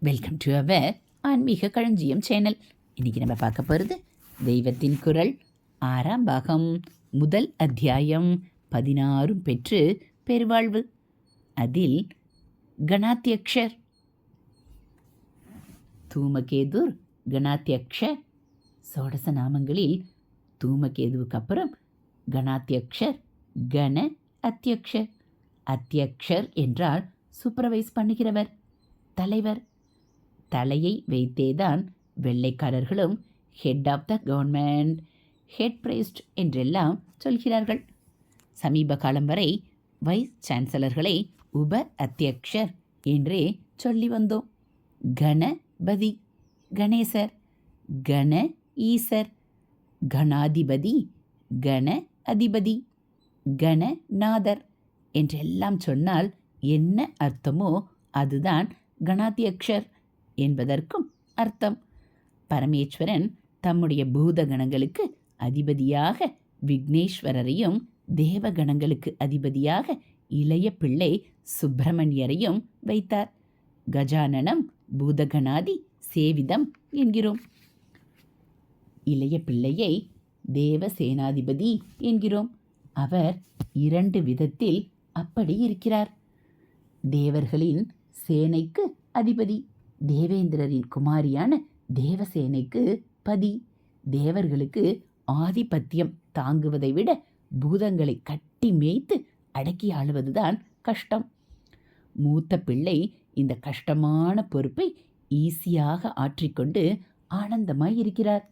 Welcome to our ஆன்மீக களஞ்சியம் channel இன்றைக்கி நம்ம பார்க்க போகிறது தெய்வத்தின் குரல் ஆறாம் பாகம் முதல் அத்தியாயம் பதினாறும் பெற்று பெருவாழ்வு. அதில் கணாத்தியக்ஷர் தூமகேதுர் கணாத்தியக்ஷர் சோடச நாமங்களில் தூமகேதுவுக்கு அப்புறம் கணாத்தியக்ஷர் கண அத்தியக்ஷர். அத்தியக்ஷர் என்றால் சூப்பர்வைஸ் பண்ணுகிறவர் தலைவர். தலையை வைத்தேதான் வெள்ளைக்காரர்களும் head of the government head priest என்றெல்லாம் சொல்கிறார்கள். சமீப காலம் வரை வைஸ் சான்சலர்களை உப அத்தியக்ஷர் என்றே சொல்லி வந்தோம். கணபதி கணேசர் கண ஈசர் கணாதிபதி கண அதிபதி கணநாதர் என்றெல்லாம் சொன்னால் என்ன அர்த்தமோ அதுதான் கணாத்தியக்ஷர் என்பதற்கும் அர்த்தம். பரமேஸ்வரன் தம்முடைய பூதகணங்களுக்கு அதிபதியாக விக்னேஸ்வரரையும் தேவகணங்களுக்கு அதிபதியாக இளைய பிள்ளை சுப்பிரமணியரையும் வைத்தார். கஜானனம் பூதகணாதி சேவிதம் என்கிறோம். இளைய பிள்ளையை தேவசேனாதிபதி என்கிறோம். அவர் இரண்டு விதத்தில் அப்படி இருக்கிறார். தேவர்களின் சேனைக்கு அதிபதி. தேவேந்திரரின் குமாரியான தேவசேனைக்கு பதி. தேவர்களுக்கு ஆதிபத்தியம் தாங்குவதை விட பூதங்களை கட்டி மேய்த்து அடக்கி ஆளுவதுதான் கஷ்டம். மூத்த பிள்ளை இந்த கஷ்டமான பொறுப்பை ஈஸியாக ஆற்றிக்கொண்டு ஆனந்தமாய் இருக்கிறார்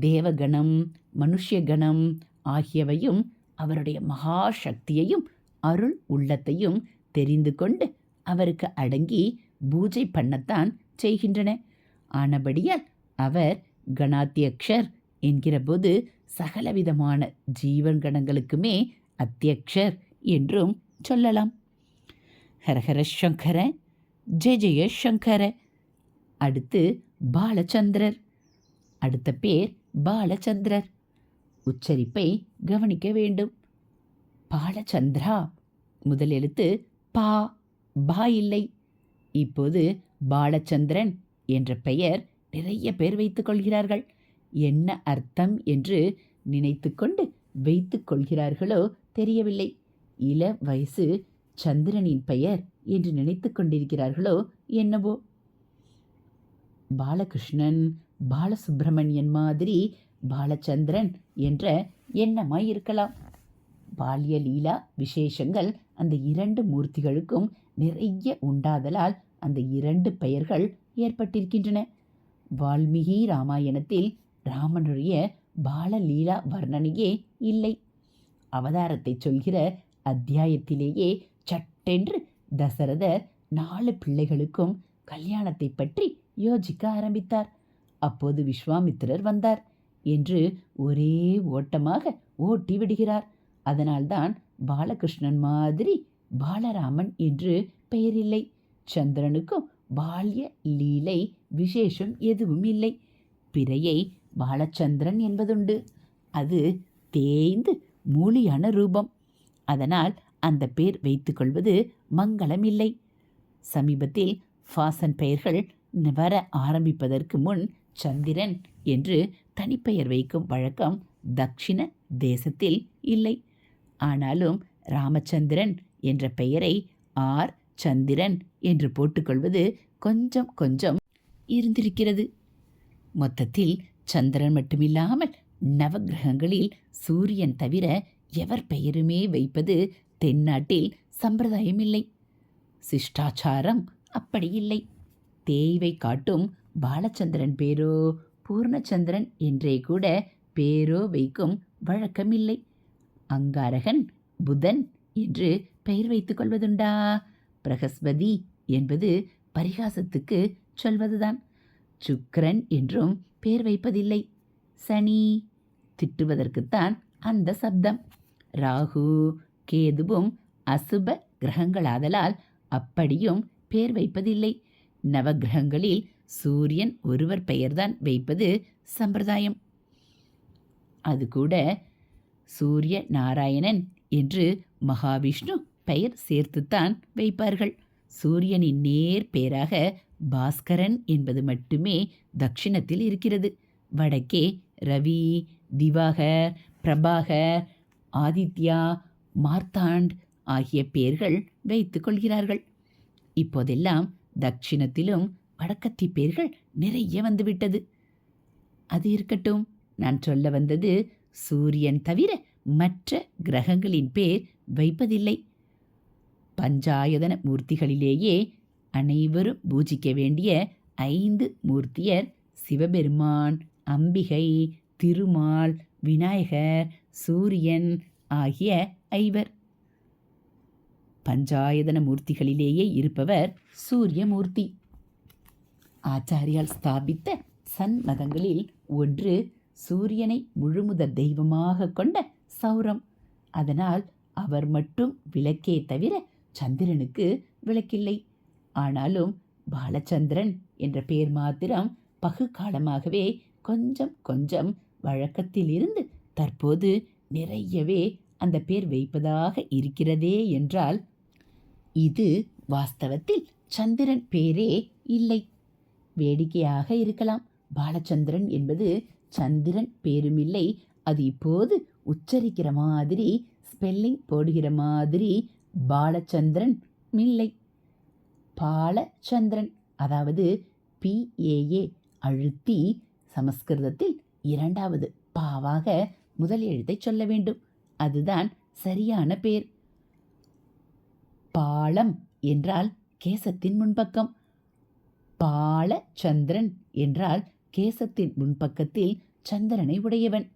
தேவகணம் மனுஷகணம் ஆகியவையும் அவருடைய மகா சக்தியையும் அருள் உள்ளத்தையும் தெரிந்து கொண்டு அவருக்கு அடங்கி பூஜை பண்ணத்தான் செய்கின்றன. ஆனபடியால் அவர் கணாத்தியக்ஷர் என்கிறபோது சகலவிதமான ஜீவன்கணங்களுக்குமே அத்தியக்ஷர் என்றும் சொல்லலாம். ஹரஹர சங்கர ஜெய ஜெய சங்கர. அடுத்து பாலச்சந்திரர். அடுத்த பேர் பாலச்சந்திரர். உச்சரிப்பை கவனிக்க வேண்டும். பாலச்சந்திரா முதல் எழுத்து பா பா இல்லை. இப்போது பாலச்சந்திரன் என்ற பெயர் நிறைய பேர் வைத்துக் கொள்கிறார்கள். என்ன அர்த்தம் என்று நினைத்துக்கொண்டு வைத்துக் கொள்கிறார்களோ தெரியவில்லை. இள வயசு சந்திரனின் பெயர் என்று நினைத்து கொண்டிருக்கிறார்களோ என்னவோ. பாலகிருஷ்ணன் பாலசுப்பிரமணியன் மாதிரி பாலச்சந்திரன் என்ற எண்ணமாய் இருக்கலாம் பால்ய லீலா விசேஷங்கள் அந்த இரண்டு மூர்த்திகளுக்கும் நிறைய உண்டாதலால் அந்த இரண்டு பெயர்கள் ஏற்பட்டிருக்கின்றன. வால்மீகி ராமாயணத்தில் ராமனுடைய பாலலீலா வர்ணனையே இல்லை. அவதாரத்தை சொல்கிற அத்தியாயத்திலேயே சட்டென்று தசரதர் நாலு பிள்ளைகளுக்கும் கல்யாணத்தை பற்றி யோசிக்க ஆரம்பித்தார். அப்போது விஸ்வாமித்திரர் வந்தார் என்று ஒரே ஓட்டமாக ஓட்டி விடுகிறார் அதனால்தான் பாலகிருஷ்ணன் மாதிரி பாலராமன் என்று பெயரில்லை. சந்திரனுக்கும் பால்ய லீலை விசேஷம் எதுவும் இல்லை. பிறையை பாலச்சந்திரன் என்பதுண்டு. அது தேய்ந்து மூலியான ரூபம். அதனால் அந்த பேர் வைத்துக்கொள்வது மங்களம் இல்லை. சமீபத்தில் ஃபாசன் பெயர்கள் வர ஆரம்பிப்பதற்கு முன் சந்திரன் என்று தனிப்பெயர் வைக்கும் வழக்கம் தக்ஷிண தேசத்தில் இல்லை. ஆனாலும் ராமச்சந்திரன் என்ற பெயரை ஆர். சந்திரன் என்று போட்டுக்கொள்வது கொஞ்சம் கொஞ்சம் இருந்திருக்கிறது. மொத்தத்தில் சந்திரன் மட்டுமில்லாமல் நவக்கிரகங்களில் சூரியன் தவிர எவர் பெயருமே வைப்பது தென்னாட்டில் சம்பிரதாயம் இல்லை சிஷ்டாச்சாரம் அப்படி இல்லை தேய்வை காட்டும் பாலச்சந்திரன் பேரோ பூர்ணச்சந்திரன் என்றே கூட பேரோ வைக்கும் வழக்கமில்லை. அங்காரகன் புதன் என்று பெயர் வைத்துக் கொள்வதுண்டா? பிரகஸ்பதி என்பது பரிகாசத்துக்கு சொல்வதுதான். சுக்கரன் என்றும் பெயர் வைப்பதில்லை. சனி திட்டுவதற்குத்தான் அந்த சப்தம். ராகு கேதுவும் அசுப கிரகங்களாதலால் அப்படியும் பெயர் வைப்பதில்லை. நவக்கிரகங்களில் சூரியன் ஒருவர் பெயர்தான் வைப்பது சம்பிரதாயம். அது கூட சூரிய நாராயணன் என்று மகாவிஷ்ணு பெயர் சேர்த்துத்தான் வைப்பார்கள். சூரியனின் நேர் பேராக பாஸ்கரன் என்பது மட்டுமே தட்சிணத்தில் இருக்கிறது. வடக்கே ரவி திவாகர் பிரபாகர் ஆதித்யா மார்த்தாண்ட் ஆகிய பெயர்கள் வைத்து கொள்கிறார்கள். இப்போதெல்லாம் தட்சிணத்திலும் வடக்கத்தி பேர்கள் நிறைய வந்துவிட்டது. அது இருக்கட்டும் நான் சொல்ல வந்தது சூரியன் தவிர மற்ற கிரகங்களின் பேர் வைப்பதில்லை. பஞ்சாயதன மூர்த்திகளிலேயே அனைவரும் பூஜிக்க வேண்டிய ஐந்து மூர்த்தியர் சிவபெருமான் அம்பிகை திருமால் விநாயகர் சூரியன் ஆகிய ஐவர். பஞ்சாயதன மூர்த்திகளிலேயே இருப்பவர் சூரியமூர்த்தி. ஆச்சாரியால் ஸ்தாபித்த சன்மதங்களில் ஒன்று சூரியனை முழுமுதற் தெய்வமாக கொண்ட சௌரம். அதனால் அவர் மட்டும் விளக்கே தவிர சந்திரனுக்கு விளக்கில்லை. ஆனாலும் பாலச்சந்திரன் என்ற பெயர் மாத்திரம் பகு காலமாகவே கொஞ்சம் கொஞ்சம் வழக்கத்திலிருந்து தற்போது நிறையவே அந்த பேர் வைப்பதாக இருக்கிறதே என்றால் இது வாஸ்தவத்தில் சந்திரன் பேரே இல்லை. வேடிக்கையாக இருக்கலாம். பாலச்சந்திரன் என்பது சந்திரன் பேருமில்லை. அது இப்போது உச்சரிக்கிற மாதிரி ஸ்பெல்லிங் போடுகிற மாதிரி பாலச்சந்திரன் இல்லை. பாலச்சந்திரன் அதாவது பிஏஏ அழுத்தி சமஸ்கிருதத்தில் இரண்டாவது பாவாக முதல் எழுத்தை சொல்ல வேண்டும். அதுதான் சரியான பேர். பாலம் என்றால் கேசத்தின் முன்பக்கம். பாலச்சந்திரன் என்றால் கேசத்தின் முன்பக்கத்தில் சந்திரனை உடையவன்.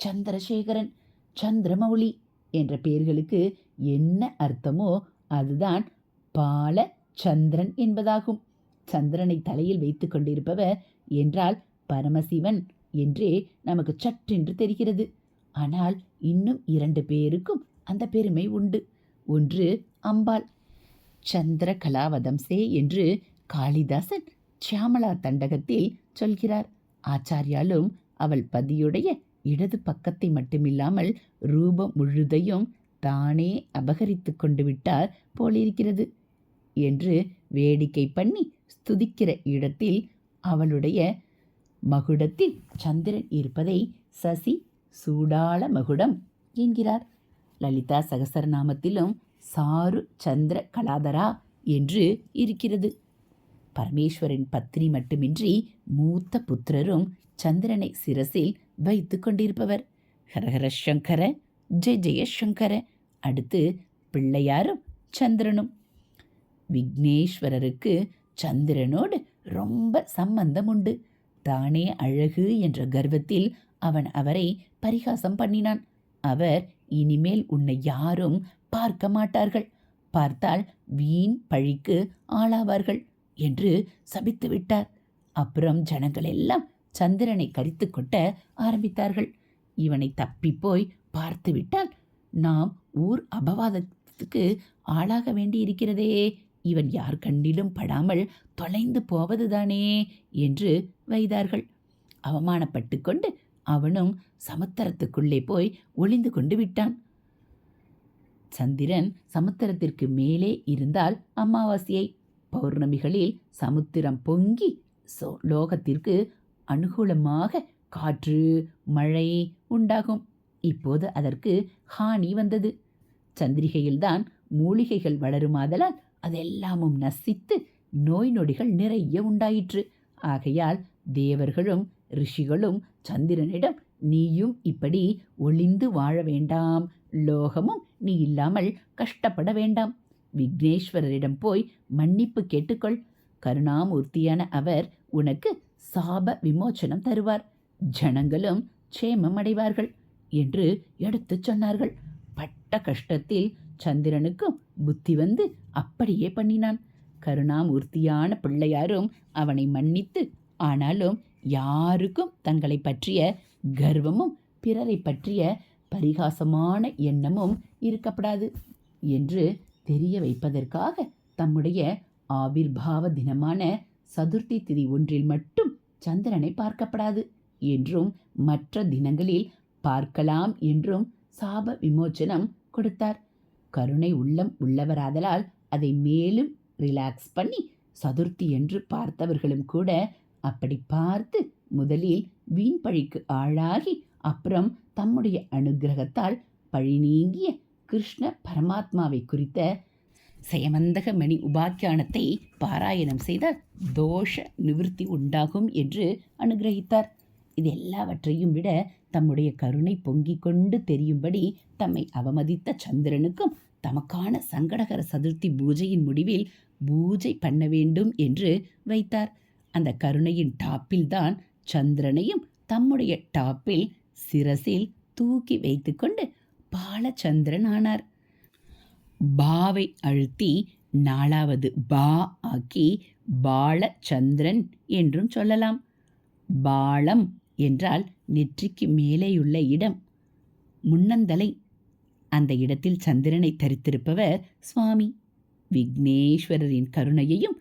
சந்திரசேகரன் சந்திரமௌலி என்ற பெயர்களுக்கு என்ன அர்த்தமோ அதுதான் பால சந்திரன் என்பதாகும். சந்திரனை தலையில் வைத்து கொண்டிருப்பவர் என்றால் பரமசிவன் என்றே நமக்கு சற்றென்று தெரிகிறது. ஆனால் இன்னும் இரண்டு பேருக்கும் அந்த பெருமை உண்டு. ஒன்று அம்பாள். சந்திர கலாவதம்சே என்று காளிதாசன் சியாமலா தண்டகத்தில் சொல்கிறார். ஆச்சாரியாலும் அவள் பதியுடைய இடது பக்கத்தை மட்டுமில்லாமல் ரூபம் முழுதையும் தானே அபகரித்து கொண்டு விட்டார் போலிருக்கிறது என்று வேடிக்கை பண்ணி ஸ்துதிக்கிற இடத்தில் அவளுடைய மகுடத்தில் சந்திரன் இருப்பதை சசி சூடாள மகுடம் என்கிறார். லலிதா சகசரநாமத்திலும் சாரு சந்திர கலாதரா என்று இருக்கிறது. பரமேஸ்வரின் பத்னி மட்டுமின்றி மூத்த புத்திரரும் சந்திரனை சிரசில் வைத்து கொண்டிருப்பவர். ஹரஹர சங்கர ஜெய ஜெயசங்கர அடுத்து பிள்ளையாரும் சந்திரனும். விக்னேஸ்வரருக்கு சந்திரனோடு ரொம்ப சம்பந்தம் உண்டு தானே அழகு என்ற கர்வத்தில் அவன் அவரை பரிகாசம் பண்ணினான். அவர் இனிமேல் உன்னை யாரும் பார்க்க மாட்டார்கள். பார்த்தால் வீண் பழிக்கு ஆளாவார்கள். என்று சபித்து விட்டார். அப்புறம் ஜனங்கள் எல்லாம் சந்திரனை கடித்து கொட்ட ஆரம்பித்தார்கள். இவனை தப்பி போய் பார்த்து விட்டால் நாம் ஊர் அபவாதத்துக்கு ஆளாக வேண்டியிருக்கிறதே. இவன் யார் கண்ணிலும் படாமல் தொலைந்து போவதுதானே என்று வைத்தார்கள் அவமானப்பட்டு கொண்டு அவனும் சமுத்திரத்துக்குள்ளே போய் ஒளிந்து கொண்டு விட்டான். சந்திரன் சமுத்திரத்திற்கு மேலே இருந்தால் அமாவாசையை பௌர்ணமிகளில் சமுத்திரம் பொங்கி சோ லோகத்திற்கு அனுகூலமாக காற்று மழை உண்டாகும். இப்போது அதற்கு ஹானி வந்தது. சந்திரிகையில்தான் மூலிகைகள் வளருமாதலால் அதெல்லாமும் நசித்து நோய் நொடிகள் நிறைய உண்டாயிற்று. ஆகையால் தேவர்களும் ரிஷிகளும் சந்திரனிடம் நீயும் இப்படி ஒளிந்து வாழ வேண்டாம். லோகமும் நீ இல்லாமல் கஷ்டப்பட வேண்டாம். விக்னேஸ்வரரிடம் போய் மன்னிப்பு கேட்டுக்கொள். கருணாமூர்த்தியான அவர் உனக்கு சாப விமோச்சனம் தருவார். ஜனங்களும் சேமம் அடைவார்கள் என்று எடுத்துச் சொன்னார்கள். பட்ட கஷ்டத்தில் சந்திரனுக்கும் புத்தி வந்து அப்படியே பண்ணினான். கருணாமூர்த்தியான பிள்ளையாரும் அவனை மன்னித்து ஆனாலும் யாருக்கும் தங்களை பற்றிய கர்வமும் பிறரை பற்றிய பரிகாசமான எண்ணமும் இருக்கப்படாது என்று தெரிய வைப்பதற்காக தம்முடைய ஆவிர்பாவ தினமான சதுர்த்தி திதி ஒன்றில் மட்டும் சந்திரனை பார்க்கப்படாது என்றும் மற்ற தினங்களில் பார்க்கலாம் என்றும் சாப விமோச்சனம் கொடுத்தார். கருணை உள்ளம் உள்ளவராதலால் அதை மேலும் ரிலாக்ஸ் பண்ணி சதுர்த்தி என்று பார்த்தவர்களும் கூட அப்படி பார்த்து முதலில் வீண் பழிக்கு ஆளாகி அப்புறம் தம்முடைய அனுக்கிரகத்தால் பழி நீங்கிய கிருஷ்ண பரமாத்மாவை குறித்த சயமந்தக மணி உபாக்கியானத்தை பாராயணம் செய்தால் தோஷ நிவிருத்தி உண்டாகும் என்று அனுகிரகித்தார். இது எல்லாவற்றையும் விட தம்முடைய கருணை பொங்கிக் கொண்டு தெரியும்படி தம்மை அவமதித்த சந்திரனுக்கும் தமக்கான சங்கடகர சதுர்த்தி பூஜையின் முடிவில் பூஜை பண்ண வேண்டும் என்று வைத்தார். அந்த கருணையின் டாப்பில் தான் சந்திரனையும் தம்முடைய டாப்பில் சிரசில் தூக்கி வைத்துக்கொண்டு பாலச்சந்திரன் ஆனார். பாவை அழுத்தி நாலாவது பா ஆக்கி பாலச்சந்திரன் என்றும் சொல்லலாம். பாலம் என்றால் நெற்றிக்கு மேலேயுள்ள இடம் முன்னந்தலை. அந்த இடத்தில் சந்திரனை தரித்திருப்பவர் சுவாமி. விக்னேஸ்வரரின் கருணையையும்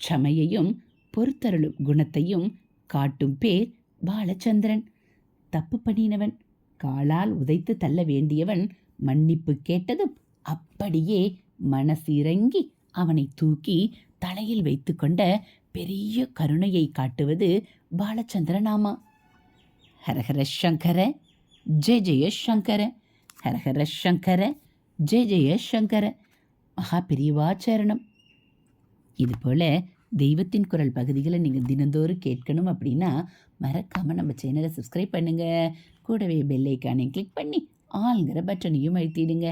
க்ஷமையையும் பொறுத்தருளும் குணத்தையும் காட்டும் பேர் பாலச்சந்திரன். தப்பு பண்ணினவன். காலால் உதைத்து தள்ள வேண்டியவன் மன்னிப்பு கேட்டதும் அப்படியே மனசிறங்கி அவனை தூக்கி தலையில் வைத்துக்கொண்ட பெரிய கருணையை காட்டுவது பாலச்சந்திரனாமா. ஹரஹர சங்கர ஜெய ஜெய சங்கர ஹரஹர சங்கர ஜெய ஜெய சங்கர. மகா பெரியவாச்சரணம் இதுபோல் தெய்வத்தின் குரல் பகுதிகளை நீங்கள் தினந்தோறும் கேட்கணும் அப்படின்னா மறக்காமல் நம்ம சேனலை சப்ஸ்கிரைப் பண்ணுங்கள் கூடவே பெல் ஐக்கானையும் கிளிக் பண்ணி ஆளுங்கிற பட்டனையும் அழுத்திடுங்க.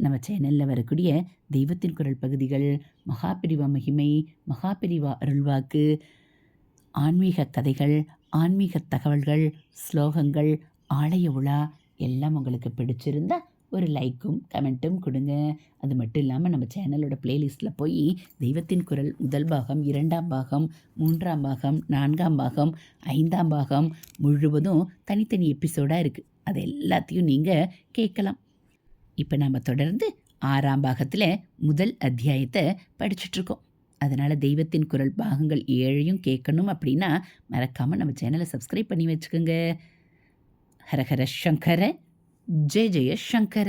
நம்ம சேனலில் வரக்கூடிய தெய்வத்தின் குரல் பகுதிகள் மகாபிரிவா மகிமை மகாபிரிவா அருள்வாக்கு ஆன்மீக கதைகள் ஆன்மீக தகவல்கள் ஸ்லோகங்கள் ஆலய உலா எல்லாம் உங்களுக்கு பிடிச்சிருந்தா ஒரு லைக்கும் கமெண்ட்டும் கொடுங்க. அது மட்டும் இல்லாமல் நம்ம சேனலோட பிளேலிஸ்ட்டில் போய் தெய்வத்தின் குரல் முதல் பாகம் இரண்டாம் பாகம் மூன்றாம் பாகம் நான்காம் பாகம் ஐந்தாம் பாகம் முழுவதும் தனித்தனி எபிசோடாக இருக்குது அது எல்லாத்தையும் நீங்கள் கேட்கலாம். இப்போ நாம் தொடர்ந்து ஆறாம் பாகத்தில் முதல் அத்தியாயத்தை படிச்சுட்ருக்கோம். அதனால் தெய்வத்தின் குரல் பாகங்கள் ஏழையும் கேட்கணும் அப்படின்னா மறக்காமல் நம்ம சேனலை சப்ஸ்கிரைப் பண்ணி வச்சுக்கோங்க. ஹரஹர சங்கர ஜெய ஜெய சங்கர